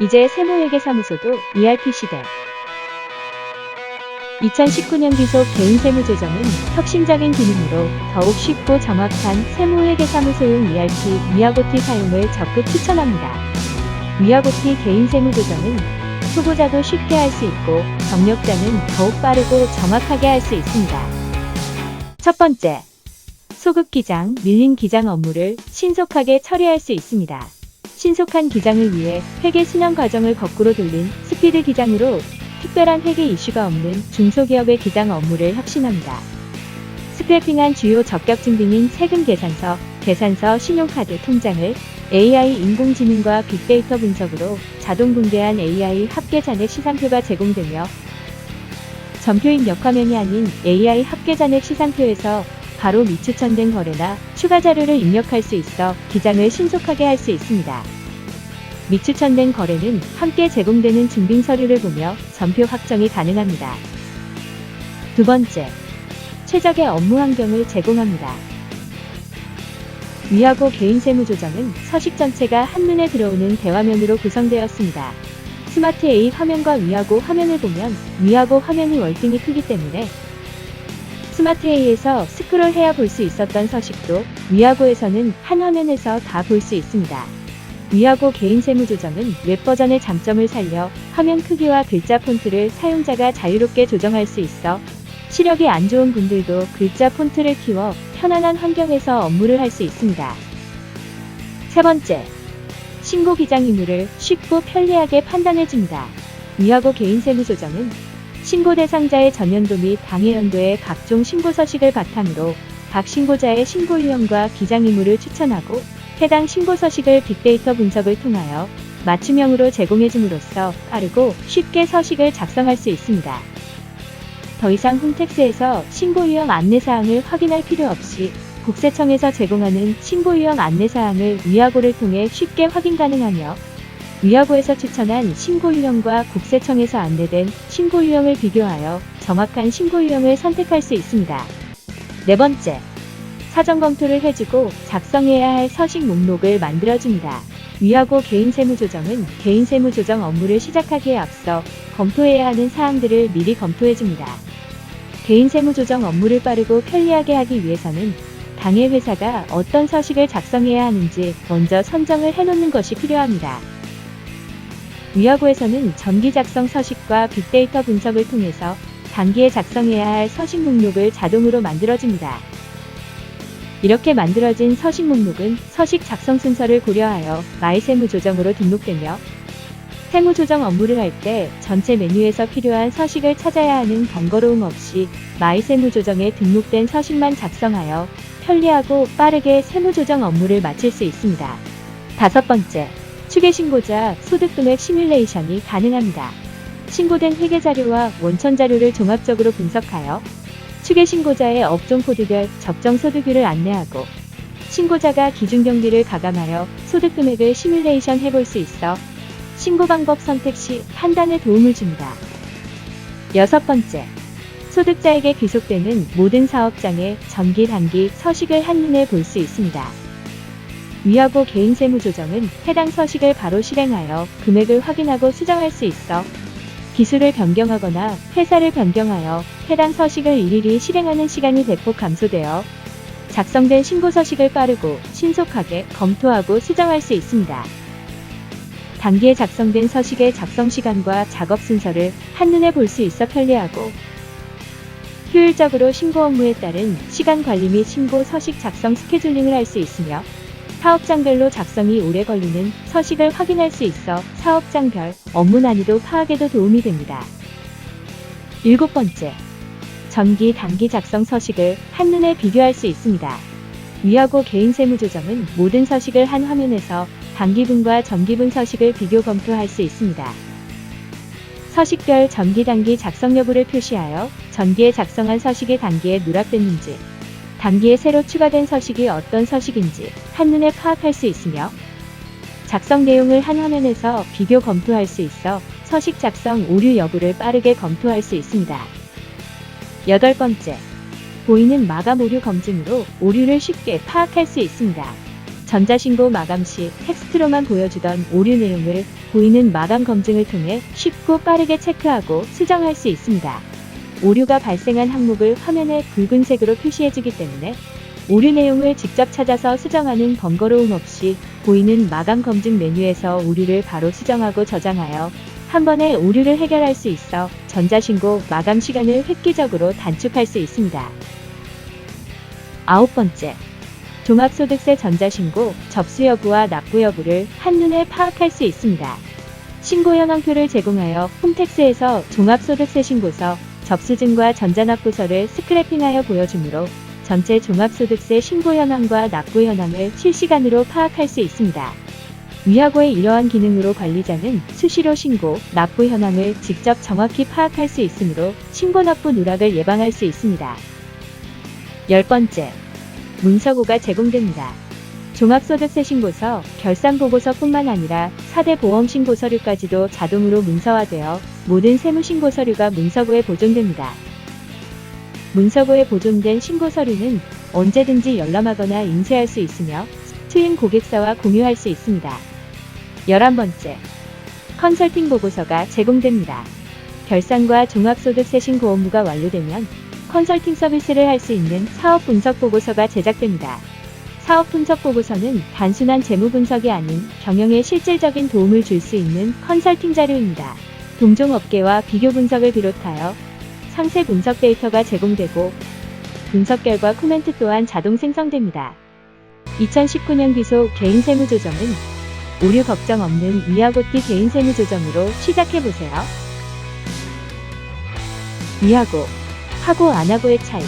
이제 세무회계 사무소도 ERP 시대. 2019년 기속 개인 세무조정은 혁신적인 기능으로 더욱 쉽고 정확한 세무회계 사무소용 ERP 위아고티 사용을 적극 추천합니다. 위아고티 개인 세무조정은 초보자도 쉽게 할 수 있고 경력자는 더욱 빠르고 정확하게 할 수 있습니다. 첫 번째, 소급 기장, 밀린 기장 업무를 신속하게 처리할 수 있습니다. 신속한 기장을 위해 회계 순환 과정을 거꾸로 돌린 스피드 기장으로 특별한 회계 이슈가 없는 중소기업의 기장 업무를 혁신합니다. 스크래핑한 주요 적격 증빙인 세금 계산서, 계산서, 신용카드 통장을 AI 인공지능과 빅데이터 분석으로 자동 분배한 AI 합계 잔액 시상표가 제공되며 전표인 역화면이 아닌 AI 합계 잔액 시상표에서 바로 미추천된 거래나 추가 자료를 입력할 수 있어 기장을 신속하게 할 수 있습니다. 미추천된 거래는 함께 제공되는 증빙 서류를 보며 전표 확정이 가능합니다. 두 번째, 최적의 업무 환경을 제공합니다. 위하고 개인 세무 조정은 서식 전체가 한눈에 들어오는 대화면으로 구성되었습니다. 스마트 A 화면과 위하고 화면을 보면 위하고 화면이 월등히 크기 때문에 스마트 A에서 스크롤해야 볼 수 있었던 서식도 위하고에서는 한 화면에서 다 볼 수 있습니다. 위하고 개인 세무 조정은 웹 버전의 장점을 살려 화면 크기와 글자 폰트를 사용자가 자유롭게 조정할 수 있어 시력이 안 좋은 분들도 글자 폰트를 키워 편안한 환경에서 업무를 할 수 있습니다. 세 번째, 신고 기장 의무를 쉽고 편리하게 판단해줍니다. 위하고 개인 세무 조정은 신고 대상자의 전년도 및 당해 연도의 각종 신고 서식을 바탕으로 각 신고자의 신고 유형과 기장 의무를 추천하고 해당 신고 서식을 빅데이터 분석을 통하여 맞춤형으로 제공해줌으로써 빠르고 쉽게 서식을 작성할 수 있습니다. 더 이상 홈택스에서 신고 유형 안내사항을 확인할 필요 없이 국세청에서 제공하는 신고 유형 안내사항을 위하고를 통해 쉽게 확인 가능하며 위하고에서 추천한 신고 유형과 국세청에서 안내된 신고 유형을 비교하여 정확한 신고 유형을 선택할 수 있습니다. 네 번째, 사전 검토를 해주고 작성해야 할 서식 목록을 만들어줍니다. 위하고 개인 세무 조정은 개인 세무 조정 업무를 시작하기에 앞서 검토해야 하는 사항들을 미리 검토해줍니다. 개인 세무 조정 업무를 빠르고 편리하게 하기 위해서는 당해 회사가 어떤 서식을 작성해야 하는지 먼저 선정을 해놓는 것이 필요합니다. 위하고에서는 전기 작성 서식과 빅데이터 분석을 통해서 단기에 작성해야 할 서식 목록을 자동으로 만들어줍니다. 이렇게 만들어진 서식 목록은 서식 작성 순서를 고려하여 마이세무 조정으로 등록되며 세무 조정 업무를 할 때 전체 메뉴에서 필요한 서식을 찾아야 하는 번거로움 없이 마이세무 조정에 등록된 서식만 작성하여 편리하고 빠르게 세무 조정 업무를 마칠 수 있습니다. 다섯 번째, 추계 신고자 소득 금액 시뮬레이션이 가능합니다. 신고된 회계 자료와 원천 자료를 종합적으로 분석하여 추계 신고자의 업종 코드별 적정 소득율을 안내하고 신고자가 기준 경비를 가감하여 소득 금액을 시뮬레이션 해볼 수 있어 신고 방법 선택 시 판단에 도움을 줍니다. 여섯 번째, 소득자에게 귀속되는 모든 사업장의 정기 단기 서식을 한눈에 볼 수 있습니다. 위하고 개인 세무 조정은 해당 서식을 바로 실행하여 금액을 확인하고 수정할 수 있어 기술을 변경하거나 회사를 변경하여 해당 서식을 일일이 실행하는 시간이 대폭 감소되어 작성된 신고 서식을 빠르고 신속하게 검토하고 수정할 수 있습니다. 단기에 작성된 서식의 작성 시간과 작업 순서를 한눈에 볼 수 있어 편리하고 효율적으로 신고 업무에 따른 시간 관리 및 신고 서식 작성 스케줄링을 할 수 있으며 사업장별로 작성이 오래 걸리는 서식을 확인할 수 있어 사업장별 업무 난이도 파악에도 도움이 됩니다. 일곱 번째, 전기 단기 작성 서식을 한눈에 비교할 수 있습니다. 위하고 개인 세무 조정은 모든 서식을 한 화면에서 단기분과 전기분 서식을 비교 검토할 수 있습니다. 서식별 전기 단기 작성 여부를 표시하여 전기에 작성한 서식이 단기에 누락됐는지, 단기에 새로 추가된 서식이 어떤 서식인지 한눈에 파악할 수 있으며 작성 내용을 한 화면에서 비교 검토할 수 있어 서식 작성 오류 여부를 빠르게 검토할 수 있습니다. 여덟 번째, 보이는 마감 오류 검증으로 오류를 쉽게 파악할 수 있습니다. 전자신고 마감 시 텍스트로만 보여주던 오류 내용을 보이는 마감 검증을 통해 쉽고 빠르게 체크하고 수정할 수 있습니다. 오류가 발생한 항목을 화면에 붉은색으로 표시해주기 때문에 오류 내용을 직접 찾아서 수정하는 번거로움 없이 보이는 마감 검증 메뉴에서 오류를 바로 수정하고 저장하여 한 번에 오류를 해결할 수 있어 전자신고 마감 시간을 획기적으로 단축할 수 있습니다. 아홉 번째, 종합소득세 전자신고 접수 여부와 납부 여부를 한눈에 파악할 수 있습니다. 신고 현황표를 제공하여 홈택스에서 종합소득세 신고서, 접수증과 전자납부서를 스크래핑하여 보여주므로 전체 종합소득세 신고 현황과 납부 현황을 실시간으로 파악할 수 있습니다. 위하고의 이러한 기능으로 관리자는 수시로 신고, 납부 현황을 직접 정확히 파악할 수 있으므로 신고 납부 누락을 예방할 수 있습니다. 열 번째, 문서고가 제공됩니다. 종합소득세 신고서, 결산보고서뿐만 아니라 4대 보험신고 서류까지도 자동으로 문서화되어 모든 세무신고 서류가 문서고에 보존됩니다. 문서고에 보존된 신고 서류는 언제든지 열람하거나 인쇄할 수 있으며 트윈 고객사와 공유할 수 있습니다. 11번째, 컨설팅 보고서가 제공됩니다. 결산과 종합소득세 신고 업무가 완료되면 컨설팅 서비스를 할 수 있는 사업 분석 보고서가 제작됩니다. 사업 분석 보고서는 단순한 재무 분석이 아닌 경영에 실질적인 도움을 줄 수 있는 컨설팅 자료입니다. 동종 업계와 비교 분석을 비롯하여 상세 분석 데이터가 제공되고 분석 결과 코멘트 또한 자동 생성됩니다. 2019년 기소 개인 세무 조정은 오류 걱정 없는 위아고티 개인 세무 조정으로 시작해보세요. 위하고, 하고 안 하고의 차이.